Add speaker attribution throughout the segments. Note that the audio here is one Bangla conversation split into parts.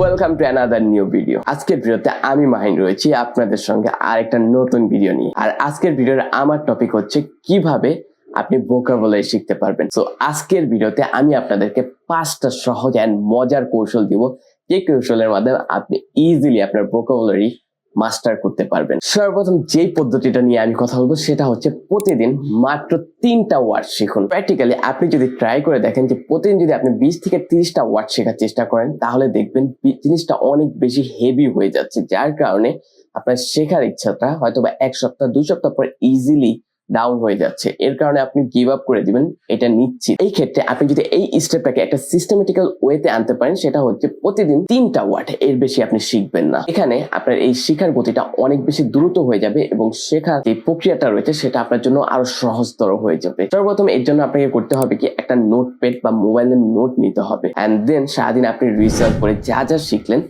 Speaker 1: Welcome to another new video আজকের ভিডিওতে আমি মাহিন রয়েছি, আপনাদের সঙ্গে আরেকটা নতুন ভিডিও নিয়ে। আর আজকের ভিডিওর আমার টপিক হচ্ছে কীভাবে আপনি ভোকাবুলারি শিখতে পারবেন। তো আজকের ভিডিওতে আমি আপনাদেরকে পাঁচটা সহজ অ্যান্ড মজার কৌশল দিব। যে কৌশলের মাধ্যমে আপনি ইজিলি আপনার ভোকাবুলারি মাস্টার করতে পারবেন। সর্বপ্রথম যে পদ্ধতিটা নিয়ে আমি কথা বলব সেটা হচ্ছে প্রতিদিন মাত্র তিনটা ওয়ার্ড শিখুন। প্র্যাকটিক্যালি আপনি যদি ট্রাই করে দেখেন যে প্রতিদিন যদি আপনি বিশ থেকে তিরিশটা ওয়ার্ড শেখার চেষ্টা করেন, তাহলে দেখবেন জিনিসটা অনেক বেশি হেভি হয়ে যাচ্ছে, যার কারণে আপনার শেখার ইচ্ছাটা হয়তো বা এক সপ্তাহ, দুই সপ্তাহ পর ইজিলি ডাউন হয়ে যাচ্ছে। এর কারণে আপনি গিভ আপ করে দিবেন, এটা নিচ্ছি এই ক্ষেত্রে আপনি যদি এই স্টেপটাকে একটা সিস্টেমেটিক্যাল ওয়েতে আনতে পারেন, সেটা হচ্ছে প্রতিদিন তিনটা ওয়ার্ড এর বেশি আপনি শিখবেন না। এখানে আপনার এই শিখার গতিটা অনেক বেশি দ্রুত হয়ে যাবে এবং শেখার যে প্রক্রিয়াটা রয়েছে, সেটা আপনার জন্য আরও সহজতর হয়ে যাবে। সর্বপ্রথম এর জন্য আপনাকে করতে হবে কি, একটা নোটপ্যাড বা মোবাইলের নোট নিতে হবে। অ্যান্ড দেন সারাদিন আপনি রিসার্চ করে যা যা শিখলেন,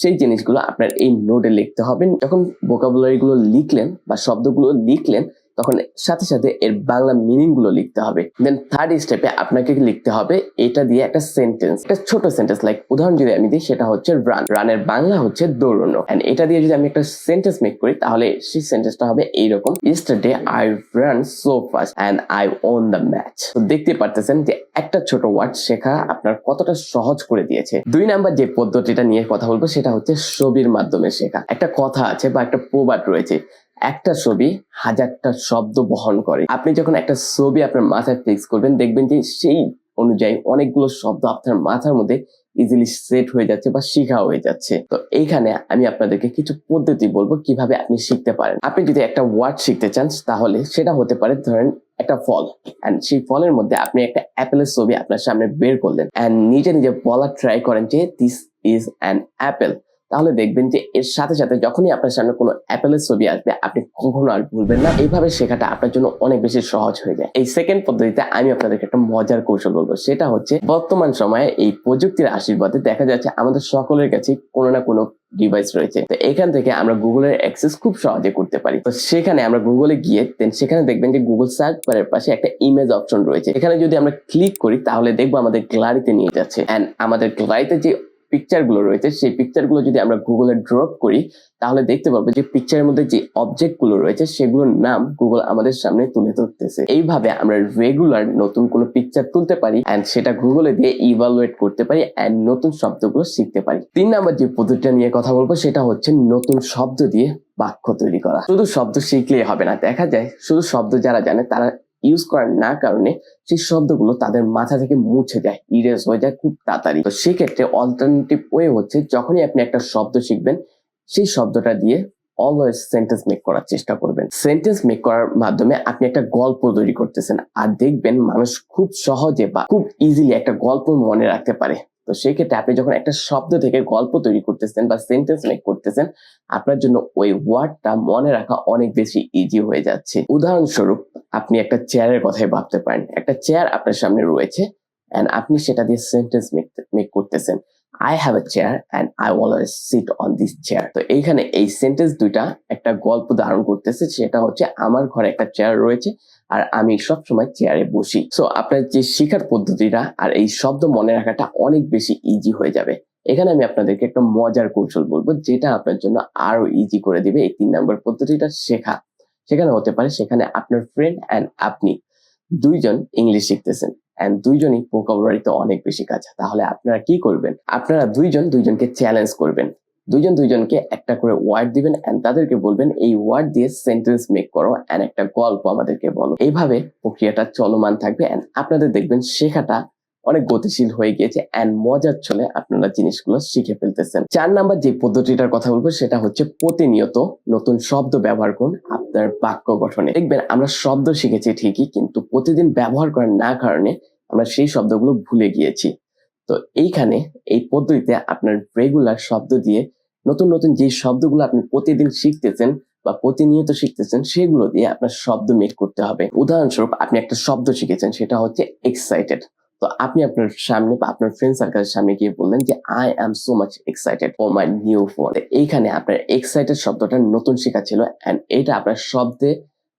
Speaker 1: সেই জিনিসগুলো আপনার এই নোটে লিখতে হবে। যখন ভোকাবুলারি গুলো লিখলেন বা শব্দগুলো লিখলেন তখন সাথে সাথে এর বাংলা মিনিংগুলো লিখতে হবে। দেন থার্ড স্টেপে আপনাকে লিখতে হবে এটা দিয়ে একটা সেন্টেন্স একটা ছোট সেন্টেন্স লাইক উদাহরণ যদি আমি দিই সেটা হচ্ছে রান রানের বাংলা হচ্ছে দৌড়ানো। এন্ড এটা দিয়ে যদি আমি একটা সেন্টেন্স মেক করি তাহলে সেই সেন্টেন্সটা হবে এইরকম yesterday I ran so fast and I won the match তো দেখতে পারতেছেন যে একটা ছোট ওয়ার্ড শেখা আপনার কতটা সহজ করে দিয়েছে। দুই নাম্বার যে পদ্ধতিটা নিয়ে কথা বলব সেটা হচ্ছে ছবির মাধ্যমে শেখা। একটা কথা আছে বা একটা প্রবাদ রয়েছে একটা ছবি হাজারটা শব্দ বহন করে। আপনি যখন একটা ছবি আপনার মাথায় ফিক্স করবেন, দেখবেন যে সেই অনুযায়ী অনেকগুলো শব্দ আপনার মাথার মধ্যে ইজিলি সেট হয়ে যাচ্ছে বা শিখা হয়ে যাচ্ছে। তো এইখানে আমি আপনাদেরকে কিছু পদ্ধতি বলব কীভাবে আপনি শিখতে পারেন। আপনি যদি একটা ওয়ার্ড শিখতে চান, তাহলে সেটা হতে পারে ধরেন একটা ফল। অ্যান্ড সেই ফলের মধ্যে আপনি একটা অ্যাপেলের ছবি আপনার সামনে বের করলেন। অ্যান্ড নিজে নিজে বলার ট্রাই করেন যে দিস ইজ অ্যান অ্যাপেল তাহলে দেখবেন যে এর সাথে সাথে যখনই আপনার সামনে কোনো অ্যাপেলের ছবি আসবে, আপনি কখনো আর ভুলবেন না। এইভাবে শেখাটা আপনার জন্য অনেক বেশি সহজ হয়ে যায়। এই সেকেন্ড পদ্ধতিতে আমি আপনাদেরকে একটা মজার কৌশল বলব। সেটা হচ্ছে বর্তমান সময়ে এই প্রযুক্তির আশীর্বাদে দেখা যাচ্ছে আমাদের সকলের কাছে কোনো না কোনো ডিভাইস রয়েছে। তো এখান থেকে আমরা গুগলের অ্যাক্সেস খুব সহজে করতে পারি। তো সেখানে আমরা গুগলে গিয়ে দেন সেখানে দেখবেন যে গুগল সার্চ বারের পাশে একটা ইমেজ অপশন রয়েছে। এখানে যদি আমরা ক্লিক করি, তাহলে দেখব আমাদের গ্যালারিতে নিয়ে যাচ্ছে। অ্যান্ড আমাদের গ্যালারিতে যে পিকচারগুলো রয়েছে, সেই পিকচারগুলো যদি আমরা গুগলে ড্রপ করি, তাহলে দেখতে পারব যে পিকচারের মধ্যে যে অবজেক্টগুলো রয়েছে, সেগুলোর নাম গুগল আমাদের সামনে তুলে ধরতেছে। এইভাবে আমরা রেগুলার নতুন কোনো পিকচার তুলতে পারি এন্ড সেটা গুগলে দিয়ে ইভালুয়েট করতে পারি এন্ড নতুন শব্দগুলো শিখতে পারি। তিন নাম্বার যে পদ্ধতিটা নিয়ে কথা বলব, সেটা হচ্ছে নতুন শব্দ দিয়ে বাক্য তৈরি করা। শুধু শব্দ শিখলেই হবে না, দেখা যায় শুধু শব্দ যারা জানে, তারা ইউজ করার না কারণে সেই শব্দগুলো তাদের মাথা থেকে মুছে যায় ইরেজ হয়ে যায় খুব তাড়াতাড়ি। তো সেক্ষেত্রে অল্টারনেটিভ ওয়ে হচ্ছে যখনই আপনি একটা শব্দ শিখবেন, সেই শব্দটা দিয়ে অলওয়েজ সেন্টেন্স মেক করার চেষ্টা করবেন। সেন্টেন্স মেক করার মাধ্যমে আপনি একটা গল্প তৈরি করতেছেন আর দেখবেন মানুষ খুব সহজে বা খুব ইজিলি একটা গল্প মনে রাখতে পারে। তো সেই ক্ষেত্রে আপনি যখন একটা শব্দ থেকে গল্প তৈরি করতেছেন বা সেন্টেন্স মেক করতেছেন, আপনার জন্য ওই ওয়ার্ডটা মনে রাখা অনেক বেশি ইজি হয়ে যাচ্ছে। উদাহরণস্বরূপ আপনি একটা চেয়ারের কথাই ভাবতে পারেন। একটা চেয়ার আপনার সামনে রয়েছে এন্ড আপনি সেটা দিয়ে সেন্টেন্স মেক করতেছেন। I have a chair and I always sit on this chair তো এইখানে এই সেন্টেন্স দুইটা একটা গল্প ধারণ করতেছে, সেটা হচ্ছে আমার ঘরে একটা চেয়ার রয়েছে আর আমি সব সময় চেয়ারে বসি। সো আপনার যে শেখার পদ্ধতিটা আর এই শব্দ মনে রাখাটা অনেক বেশি ইজি হয়ে যাবে। এখানে আমি আপনাদেরকে একটা মজার কৌশল বলব, যেটা আপনার জন্য আরও ইজি করে দিবে এই তিন নম্বর পদ্ধতিটা শেখা। সেখানে হতে পারে, সেখানে আপনার ফ্রেন্ড অ্যান্ড আপনি। দুইজন ইংলিশ শিখতেছেন অ্যান্ড দুইজনই ভোকাবুলারিতে অনেক বেশি কাজ। তাহলে আপনারা কি করবেন? আপনারা দুইজন দুইজনকে চ্যালেঞ্জ করবেন। দুইজন দুইজনকে একটা করে ওয়ার্ড দিবেন অ্যান্ড তাদেরকে বলবেন, এই ওয়ার্ড দিয়ে সেন্টেন্স মেক করো অ্যান্ড একটা গল্প আমাদেরকে বলো। এইভাবে প্রক্রিয়াটা চলমান থাকবে অ্যান্ড আপনাদের দেখবেন শেখাটা অনেক গতিশীল হয়ে গিয়েছে অ্যান্ড মজার চলে আপনারা জিনিসগুলো শিখে ফেলতেছেন। চার নাম্বার যে পদ্ধতিটার কথা বলব সেটা হচ্ছে প্রতিনিয়ত নতুন শব্দ ব্যবহার করুন আপনার বাক্য গঠনে। দেখবেন আমরা শব্দ শিখেছি ঠিকই কিন্তু প্রতিদিন ব্যবহার করার না কারণে আমরা সেই শব্দগুলো ভুলে গিয়েছি। তো এইখানে এই পদ্ধতিতে আপনার রেগুলার শব্দ দিয়ে নতুন নতুন যে শব্দগুলো আপনি প্রতিদিন শিখতেছেন বা প্রতিনিয়ত শিখতেছেন সেগুলো দিয়ে আপনার শব্দ মেক করতে হবে। উদাহরণস্বরূপ আপনি একটা শব্দ শিখেছেন সেটা হচ্ছে এক্সাইটেড তো আপনি আপনার সামনে বা আপনার ফ্রেন্ড সার্কেলের সামনে গিয়ে বললেন যে I am so much excited for my new phone এইখানে আপনার এক্সাইটেড শব্দটা নতুন শেখা ছিল অ্যান্ড এটা আপনার শব্দে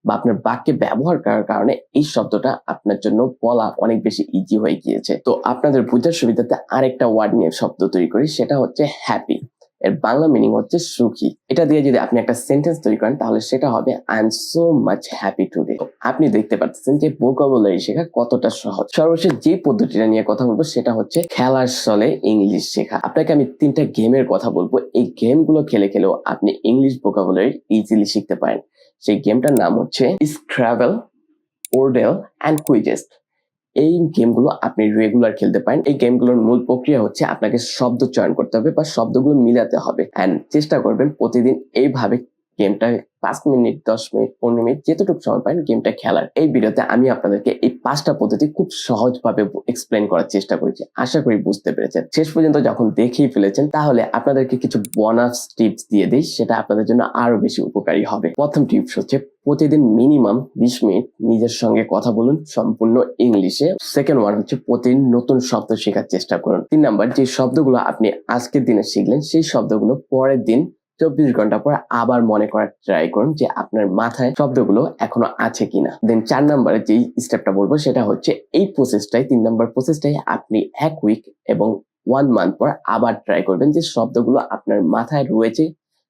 Speaker 1: বা আপনার বাক্যে ব্যবহার করার কারণে এই শব্দটা আপনার জন্য বলা অনেক বেশি ইজি হয়ে গিয়েছে। তো আপনাদের বুঝার সুবিধাতে আরেকটা ওয়ার্ড নিয়ে শব্দ তৈরি করি, সেটা হচ্ছে হ্যাপি এর বাংলা মিনিং হচ্ছে সুখী। এটা দিয়ে যদি আপনি একটা সেন্টেন্স তৈরি করেন, তাহলে সেটা হবে I am so much happy today আপনি দেখতে পাচ্ছেন যে ভোকাবুলারি শেখা কতটা সহজ। সর্বশেষ যে পদ্ধতিটা নিয়ে কথা বলব, সেটা হচ্ছে খেলার ছলে ইংলিশ শেখা। আপনাকে আমি তিনটা গেমের কথা বলব। এই গেমগুলো খেলে খেলেও আপনি ইংলিশ ভোকাবুলারি ইজিলি শিখতে পারেন। সেই গেমটার নাম হচ্ছে স্ক্রাভেল ওরডেল অ্যান্ড কুইজেস্ট এই গেমগুলো আপনি রেগুলার খেলতে পারেন। এই গেমগুলোর মূল প্রক্রিয়া হচ্ছে আপনাকে শব্দ চয়ন করতে হবে বা শব্দগুলো মিলাতে হবে। অ্যান্ড চেষ্টা করবেন প্রতিদিন এইভাবে গেমটা পাঁচ মিনিট, দশ মিনিট, পনেরো মিনিট, যেতটুকু সময় পান গেমটা খেলার। এই ভিডিওতে আমি আপনাদেরকে এই পাঁচটা পদ্ধতি খুব সহজভাবে এক্সপ্লেন করার চেষ্টা করেছি। আশা করি বুঝতে পেরেছেন। শেষ পর্যন্ত যখন দেখেই ফেলেছেন, তাহলে আপনাদেরকে কিছু বোনাস টিপস দিয়ে দিই, সেটা আপনাদের জন্য আরও বেশি উপকারী হবে। প্রথম টিপস হচ্ছে প্রতিদিন মিনিমাম বিশ মিনিট নিজের সঙ্গে কথা বলুন, সম্পূর্ণ ইংলিশে। সেকেন্ড ওয়ান হচ্ছে প্রতিদিন নতুন শব্দ শেখার চেষ্টা করুন। তিন নাম্বার, যে শব্দগুলো আপনি আজকের দিনে শিখলেন, সেই শব্দগুলো পরের দিন চব্বিশ ঘণ্টা পর আবার মনে করার ট্রাই করুন যে আপনার মাথায় শব্দগুলো এখনও আছে কিনা। দেন চার নম্বরে যেই স্টেপটা বলব সেটা হচ্ছে এই প্রসেসটাই তিন নম্বর প্রসেসটাই আপনি এক উইক এবং ওয়ান মান্থ পর আবার ট্রাই করবেন যে শব্দগুলো আপনার মাথায় রয়েছে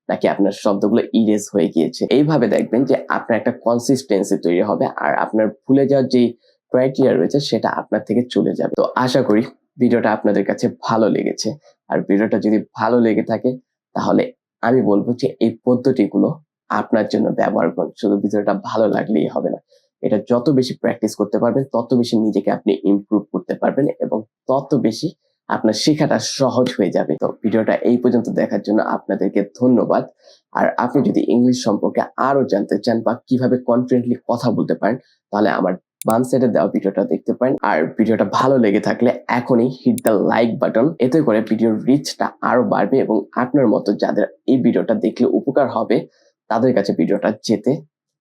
Speaker 1: নাকি আপনার শব্দগুলো ইরেজ হয়ে গিয়েছে। এইভাবে দেখবেন যে আপনার একটা কনসিস্টেন্সি তৈরি হবে আর আপনার ভুলে যাওয়ার যেই ক্রাইটেরিয়া রয়েছে সেটা আপনার থেকে চলে যাবে। তো আশা করি ভিডিওটা আপনাদের কাছে ভালো লেগেছে। আর ভিডিওটা যদি ভালো লেগে থাকে তাহলে আমি বলব যে এই পদ্ধতিগুলো আপনার জন্য ব্যবহার করুন। শুধু ভিডিওটা ভালো লাগলেই হবে না। এটা যত বেশি প্র্যাকটিস করতে পারবেন, তত বেশি নিজেকে আপনি ইমপ্রুভ করতে পারবেন এবং তত বেশি আপনার শেখাটা সহজ হয়ে যাবে। তো ভিডিওটা এই পর্যন্ত দেখার জন্য আপনাদেরকে ধন্যবাদ। আর আপনি যদি ইংলিশ সম্পর্কে আরও জানতে চান বা কীভাবে কনফিডেন্টলি কথা বলতে পারেন, তাহলে আমার বাম সাইডে দেওয়া ভিডিওটা দেখতে পারেন। আর ভিডিওটা ভালো লেগে থাকলে এখনই হিট দ্য লাইক বাটন এতে করে ভিডিওর রিচটা আরও বাড়বে এবং আপনার মতো যাদের এই ভিডিওটা দেখলে উপকার হবে, তাদের কাছে ভিডিওটা যেতে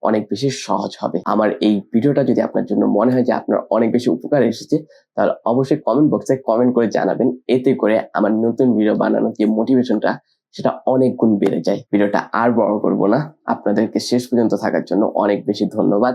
Speaker 1: অনেক বেশি সহজ হবে। আমার এই ভিডিওটা যদি আপনার জন্য মনে হয় যে আপনার অনেক বেশি উপকার এসেছে, তাহলে অবশ্যই কমেন্ট বক্সে কমেন্ট করে জানাবেন। এতে করে আমার নতুন ভিডিও বানানোর যে মোটিভেশনটা সেটা অনেক গুণ বেড়ে যায়। ভিডিওটা আর বড় করব না। আপনাদেরকে শেষ পর্যন্ত থাকার জন্য অনেক বেশি ধন্যবাদ।